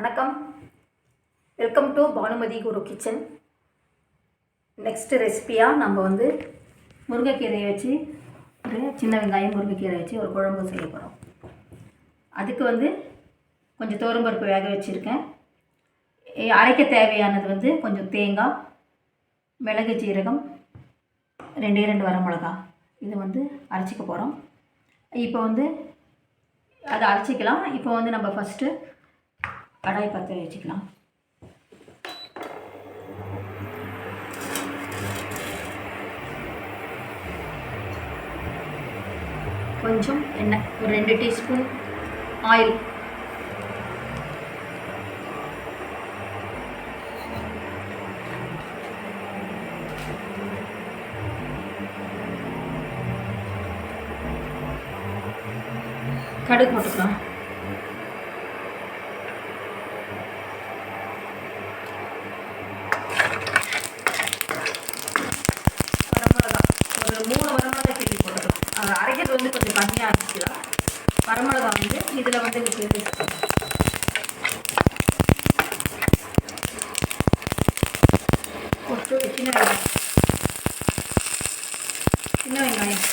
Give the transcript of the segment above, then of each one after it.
வணக்கம். Welcome to Bhanumathi Guru kitchen next ரெசிபியாக நம்ம வந்து முருங்கைக்கீரையை வச்சு ஒரு சின்ன வெங்காயம் முருங்கைக்கீரை வச்சு ஒரு குழம்பு செய்ய போகிறோம் அதுக்கு வந்து கொஞ்சம் தோரம்பருப்பு வேக வச்சுருக்கேன். அரைக்க தேவையானது வந்து கொஞ்சம் தேங்காய் மிளகு ஜீரகம் ரெண்டே ரெண்டு வரமிளகா இது வந்து அரைச்சிக்க போகிறோம் இப்போ வந்து அதை அரைச்சிக்கலாம். இப்போ வந்து நம்ம ஃபஸ்ட்டு கடாய் பற்ற வச்சுக்கலாம். கொஞ்சம் எண்ணெய் ஒரு ரெண்டு டீஸ்பூன் ஆயில். கடுகு போட்டுக்கலாம் வரமிளகா ஒரு மூணு வரமிளகா கிள்ளி போட்டுக்கலாம் அஹ் அரைக்கிறது வந்து கொஞ்சம் கம்மியாக அரைச்சிக்கலாம் வரமிளகா வந்து இதில் வந்து எனக்கு போட்டு சின்ன வெங்காயம். சின்ன வெங்காயம்.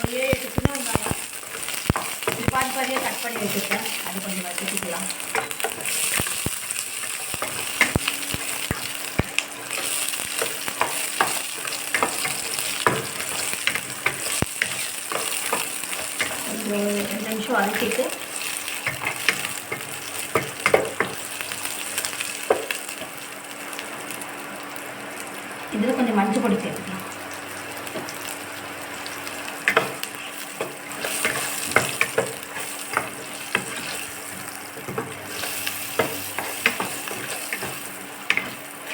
ஒரு ஏழு எட்டு சின்ன வெங்காயம். பாதி பாதியாக கட் பண்ணி வச்சுருக்கேன். அது கொஞ்சம் வச்சுக்கலாம் ரெண்டு நிமிஷம் வதக்கிட்டு இதில் கொஞ்சம் மஞ்சள் பொடி சேர்த்துக்கலாம்.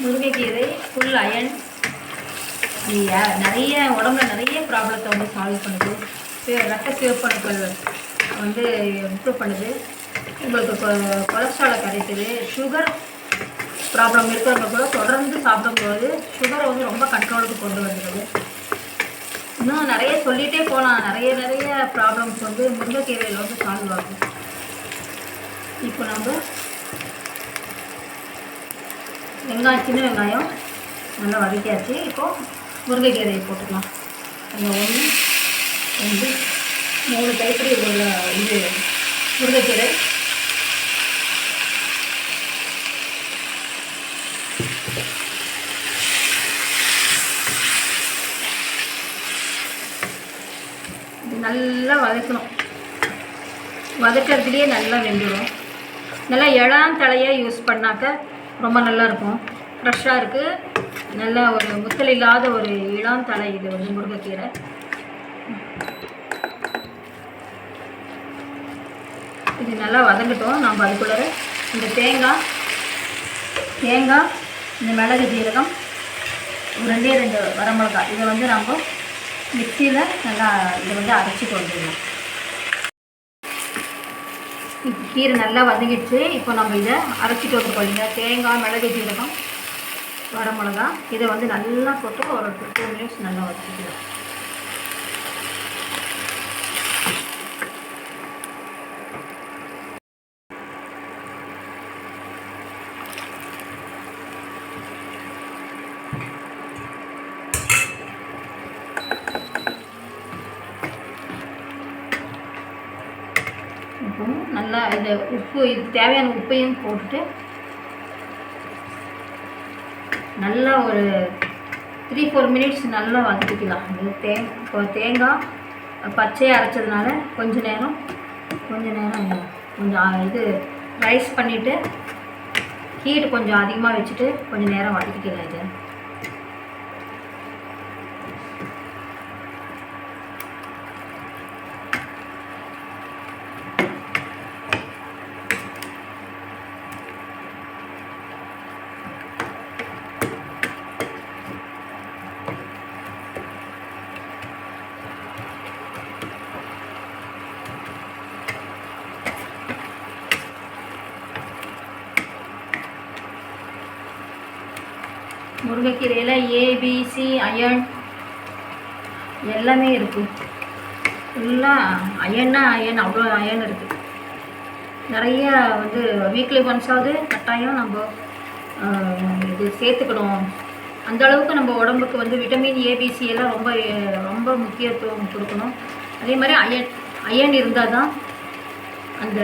முருங்கைக்கீரை ஃபுல் அயன் நிறைய உடம்புல நிறைய ப்ராப்ளத்தை வந்து சால்வ் பண்ணுது. ரத்த சிவப்பணுக்கள் வந்து இம்ப்ரூவ் பண்ணுது. உங்களுக்கு கொலஸ்ட்ராலை கரைக்குது. சுகர் ப்ராப்ளம் இருக்கிறவங்க கூட தொடர்ந்து சாப்பிடும்போது சுகரை வந்து ரொம்ப கண்ட்ரோலுக்கு கொண்டு வந்துடுது இன்னும் நிறைய சொல்லிகிட்டே போகலாம் நிறைய நிறைய ப்ராப்ளம்ஸ் வந்து முருங்கைக்கீரையில் வந்து சால்வ் ஆகும். இப்போ நம்ம வெங்காயம் சின்ன வெங்காயம் நல்லா வதக்கியாச்சு. இப்போது முருங்கைக்கீரையை போட்டுக்கலாம். அந்த ஒன்று வந்து மூணு கைப்பிடி உள்ள இது முருங்கைக்கீரை. நல்லா வதக்கணும். வதக்கிறதுலேயே நல்லா வெந்துடும் நல்லா இளம் தலையாக யூஸ் பண்ணாக்க ரொம்ப நல்லா இருக்கும். ஃப்ரெஷ்ஷாக இருக்குது நல்லா ஒரு முத்தல் இல்லாத ஒரு இளம் தலை இது வந்து முருங்கைக்கீரை. இது நல்லா வதங்கட்டும். நம்ம அதுக்குள்ளே இந்த தேங்காய் தேங்காய் இந்த மிளகு ஜீரகம் ஒரு ரெண்டே ரெண்டு வரமிளகாய். இதை வந்து நம்ம மிக்சியில் நல்லா இதை வந்து அரைச்சி கொண்டுடலாம் இப்போ கீரை நல்லா வதங்கிடுச்சு. இப்போ நம்ம இதை அரைச்சிட்டு வந்துருக்கோம் இல்லைங்க தேங்காய் மிளகு ஜீரகம் வரமிளகா இதை வந்து நல்லா போட்டு ஒரு டூ மினிட்ஸ் நல்லா வதக்கிக்கலாம். போகணும் நல்லா இந்த உப்பு இது தேவையான உப்பையும் போட்டுட்டு நல்லா ஒரு த்ரீ ஃபோர் மினிட்ஸ் நல்லா வதக்கிக்கலாம். இது தே இப்போ தேங்காய் பச்சையாக அரைச்சதுனால கொஞ்ச நேரம் கொஞ்ச நேரம் கொஞ்சம் இது ரைஸ் பண்ணிவிட்டு ஹீட் கொஞ்சம் அதிகமாக வச்சுட்டு கொஞ்சம் நேரம் வதக்கிக்கலாம் இது. முருங்கைக்கீரையில் ஏபிசி அயர்ன் எல்லாமே இருக்குது ஃபுல்லாக அயன்னா அயன் அவ்வளோ அயன் இருக்குது நிறைய வந்து வீக்லி ஒன்ஸாவது கட்டாயம் நம்ம இது சேர்த்துக்கணும். அந்த அளவுக்கு நம்ம உடம்புக்கு வந்து விட்டமின் ஏபிசி எல்லாம் ரொம்ப ரொம்ப முக்கியத்துவம் கொடுக்கணும். அதே மாதிரி அயன் அயன் இருந்தால் தான் அந்த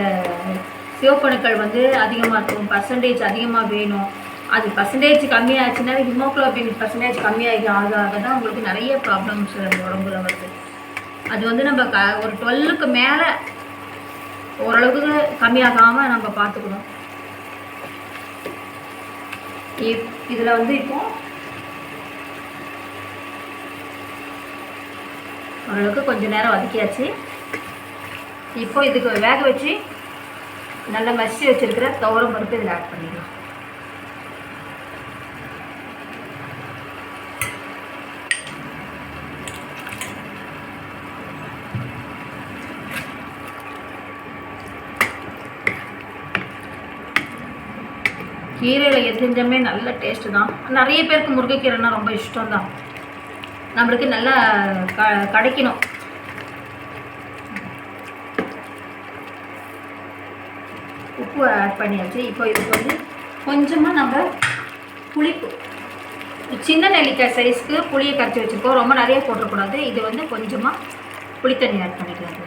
சிவப்பணுக்கள் வந்து அதிகமாக இருக்கும் பர்சன்டேஜ் அதிகமாக வேணும். அது பர்சன்டேஜ் கம்மியாச்சுன்னா ஹிமோக்ளோபின் பர்சன்டேஜ் கம்மியாகி ஆக ஆக தான் உங்களுக்கு நிறைய ப்ராப்ளம்ஸ் நம்ம உடம்புல வருது. அது வந்து நம்ம க ஒரு டுவெல்லுக்கு மேலே ஓரளவுக்கு கம்மியாகாமல் நம்ம பார்த்துக்கணும். இப் இதில் வந்து இப்போ ஓரளவுக்கு கொஞ்சம் நேரம் வதக்கியாச்சு. இப்போ இதுக்கு வேக வச்சு நல்லா மசிச்சு வச்சுருக்கிற துவரம் பருப்பு இதில் ஆட் பண்ணிடலாம் கீரையில் எது செஞ்சமே நல்ல டேஸ்ட்டு தான். நிறைய பேருக்கு முருங்கைக்கீரைனா ரொம்ப இஷ்டம் தான் நம்மளுக்கு நல்லா க கிடைக்கணும். உப்பு ஆட் பண்ணியாச்சு. இப்போ இதுக்கு வந்து கொஞ்சமாக நம்ம புளிப்பு. சின்ன நெல்லிக்காய் சைஸ்க்கு புளியை கரைச்சி வச்சுருக்கோம். ரொம்ப நிறைய போட்டக்கூடாது இது வந்து கொஞ்சமாக புளித்தண்ணி ஆட் பண்ணிக்கலாம் இதுல.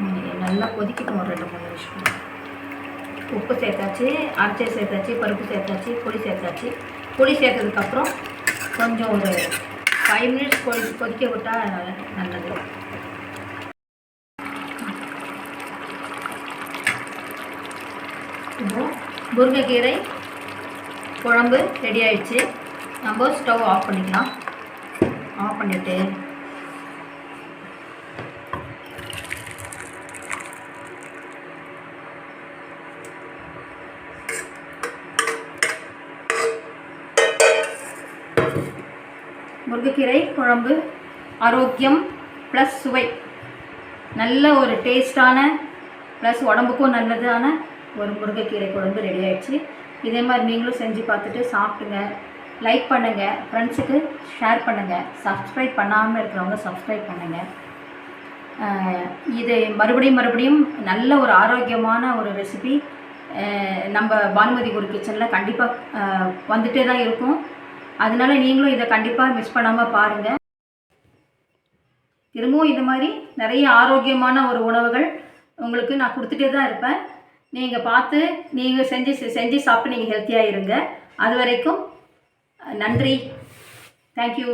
ம், நல்லா கொதிக்கட்டும் ஒரு ரெண்டு மூணு நிமிஷம். உப்பு சேர்த்தாச்சு அரைச்சி சேர்த்தாச்சு பருப்பு சேர்த்தாச்சு புளி சேர்த்தாச்சு. புளி சேர்த்ததுக்கப்புறம் கொஞ்சம் ஒரு ஃபைவ் மினிட்ஸ் கொதி கொதிக்க விட்டால் நல்லது. இப்போ முருங்கைக்கீரை குழம்பு ரெடி ஆயிடுச்சு. நம்ம ஸ்டவ் ஆஃப் பண்ணிக்கலாம். ஆஃப் பண்ணிவிட்டு முருங்கைக்கீரை குழம்பு ஆரோக்கியம் ப்ளஸ் சுவை. நல்ல ஒரு டேஸ்டான ப்ளஸ் உடம்புக்கும் நல்லதான ஒரு முருங்கைக்கீரை குழம்பு ரெடி ஆயிடுச்சு. இதே மாதிரி நீங்களும் செஞ்சு பார்த்துட்டு சாப்பிடுங்க. லைக் பண்ணுங்கள் ஃப்ரெண்ட்ஸுக்கு ஷேர் பண்ணுங்கள் சப்ஸ்கிரைப் பண்ணாமல் இருக்கிறவங்க சப்ஸ்கிரைப் பண்ணுங்கள் இது மறுபடியும் மறுபடியும் நல்ல ஒரு ஆரோக்கியமான ஒரு ரெசிபி நம்ம பானுமதி குரு கிச்சனில் கண்டிப்பாக வந்துட்டே தான் இருக்கும். அதனால நீங்களும் இதை கண்டிப்பாக மிஸ் பண்ணாமல் பாருங்கள் திரும்பவும் இது மாதிரி நிறைய ஆரோக்கியமான ஒரு உணவுகள் உங்களுக்கு நான் கொடுத்துட்டே தான் இருப்பேன். நீங்கள் பார்த்து நீங்கள் செஞ்சு செஞ்சு சாப்பிட்டு நீங்கள் ஹெல்த்தியாக இருங்க. அது வரைக்கும் நன்றி. தேங்க்யூ